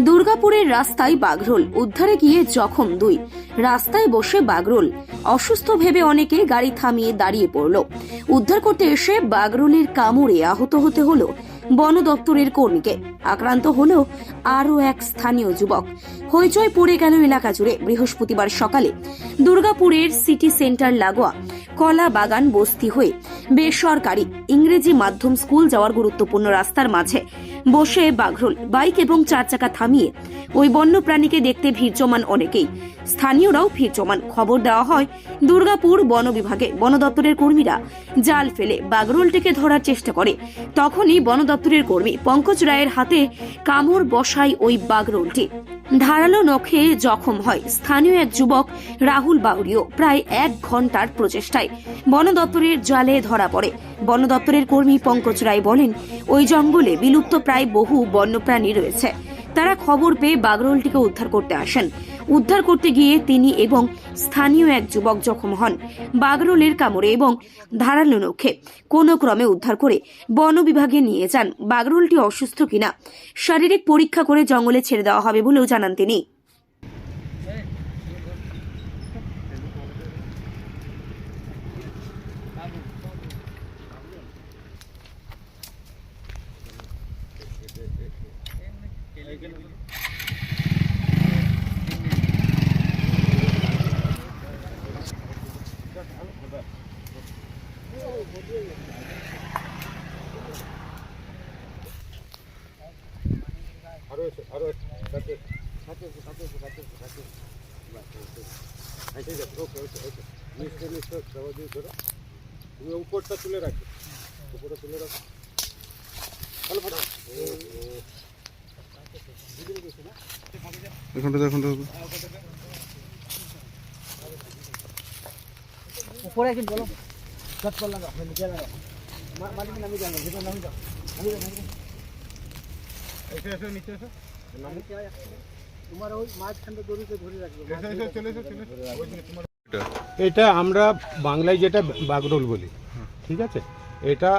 দুর্গাপুরের রাস্তায় বাগরোল, উদ্ধারে গিয়ে জখম দুই। রাস্তায় বসে বাগরোল। অসুস্থ ভেবে অনেকে গাড়ি থামিয়ে দাঁড়িয়ে পড়ল। উদ্ধার করতে এসে বাগরোলের কামড়ে আহত হতে হলো বন দপ্তরের কর্মীকে। আক্রান্ত হলো আরও এক স্থানীয় যুবক। হইচই পড়ে গেল এলাকা জুড়ে বৃহস্পতিবার সকালে। দুর্গাপুরের সিটি সেন্টার লাগোয়া কলা বাগান বস্তি হয়ে বেসরকারি ইংরেজি মাধ্যম স্কুল যাওয়ার গুরুত্বপূর্ণ রাস্তার মাঝে। বসে বাঘরোল, বাইক এবং চার চাকা থামিয়ে ওই বন্য প্রাণীকে দেখতে ভিড় জমান অনেকেই। স্থানীয়রাও ভিড় জমান। খবর দেওয়া হয়, দুর্গাপুর বন বিভাগে বন দপ্তরের কর্মীরা জাল ফেলে বাগরোলটিকে ধরার চেষ্টা করে। তখনই বন দপ্তরের কর্মী পঙ্কজ রায়ের হাতে কামড় বসায় ওই বাগরোলটি ধারালো নখে জখম হয়। স্থানীয় এক যুবক রাহুল বাউরিও প্রায় এক ঘণ্টার প্রচেষ্টায় বন দপ্তরের জালে ধরা পড়ে। বন দপ্তরের কর্মী পঙ্কজ রায় বলেন, ওই জঙ্গলে বিলুপ্ত প্রায় বহু বন্যপ্রাণী রয়েছে। তারা খবর পেয়ে বাগরোলটিকে উদ্ধার করতে আসেন। উদ্ধার করতে গিয়ে তিনি এবং স্থানীয় এক যুবক জখম হন। বাগরোলের কামড়ে এবং ধারালো নখে কোনো ক্রমে উদ্ধার করে বন বিভাগে নিয়ে যান। বাগরোলটি অসুস্থ কিনা, শারীরিক পরীক্ষা করে জঙ্গলে ছেড়ে দেওয়া হবে বলেও জানান তিনি আরও এসো আরও এসো কাছে কাছে এসো কাছে এসো কাছে এসো কাছে এসো বাস, বাস, বাস। হ্যাঁ, ঠিক আছে ওকে ওকে ওকে নিচে নিচে সবাই দিয়ে ধরো তুমি উপরটা তুলে রাখো উপরে তুলে রাখো ভালো দেখুন উপরে একদিন বলো। চট লাগা নিচে লাগা মা- নামি যাও ভিতরে নামি যাও নামি যাও, নামি যাও। এসো এসো নিচে এসো নামো নিচে আয় একটা। তোমার ওই মাঝখানটা দড়িতে ধরে রাখবে এসো এসো চলে এসো চলে এসো ওই যে তোমার এটা এটা আমরা বাংলায় যেটা বাগরোল বলি ঠিক আছে? এটা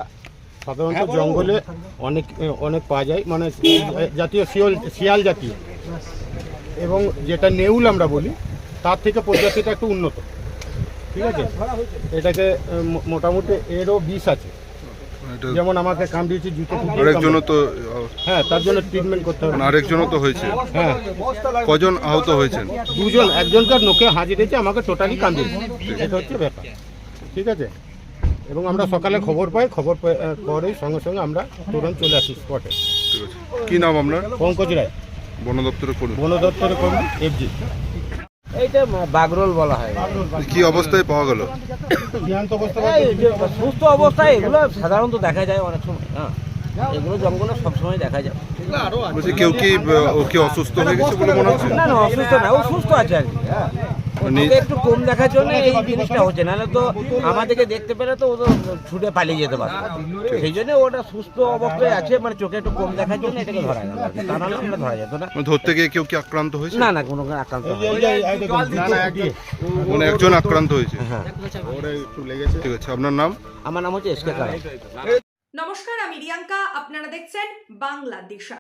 সাধারণত জঙ্গলে অনেক অনেক পাওয়া যায় মানে জাতীয় শিয়াল শিয়াল জাতীয়। এবং যেটা নেউল আমরা বলি তার থেকে প্রজাতিটা একটু উন্নত। ঠিক আছে? এটাকে মোটামুটি এরও বিষ আছে। যেমন আমাকে কামড়িয়েছে জুতো ফুটিয়ে আরেকজনও তো হ্যাঁ তার জন্য ট্রিটমেন্ট করতে হবে। মানে আরেকজনও তো হয়েছে। হ্যাঁ। কজন আহত হয়েছেন? দুজন একজনকার নোকে হাজির হয়েছে আমাকে টোটালি কামড়িয়েছে এটা হচ্ছে ব্যাপার। ঠিক আছে? এবং আমরা সকালে খবর পাই খবর পরেই সঙ্গে সঙ্গে আমরা তুরন্ত চলে আসি স্পটে ঠিক আছে। কি নাম আপনার? পঙ্কজ রায়। বন দপ্তরে করুন বন দপ্তরে কর্মী এফজি। এইটা বাগরোল বলা হয়। কি অবস্থায় পাওয়া গেল? সুস্থ অবস্থায় এগুলো সাধারণত দেখা যায় অনেক সময় হ্যাঁ। এগুলো জঙ্গলে সবসময় দেখা যায়। কেউ কি ও কি অসুস্থ হয়ে গেছে বলে মনে হচ্ছে? না না অসুস্থ না ও সুস্থ আছে আর কি হ্যাঁ। একটু কম দেখার জন্য এই জিনিসটা হচ্ছে নাহলে তো আমাদেরকে দেখতে পেলে তো ও তো ছুটে পালিয়ে যেতে পারত। সেই জন্য ওটা সুস্থ অবস্থায় আছে মানে চোখে একটু কম দেখার জন্য এটাকে ধরা গেল তা নাহলে আমরা ধরা যেত না। মানে ধরতে গিয়ে কেউ কি আক্রান্ত হয়েছে? না না কোনো আক্রান্ত। মানে একজন আক্রান্ত হয়েছে? হ্যাঁ ওরা একটু লেগেছে। ঠিক আছে আপনার নাম? আমার নাম হচ্ছে এসকে কারা। নমস্কার আমি রিয়াঙ্কা। আপনারা দেখছেন বাংলা দিশা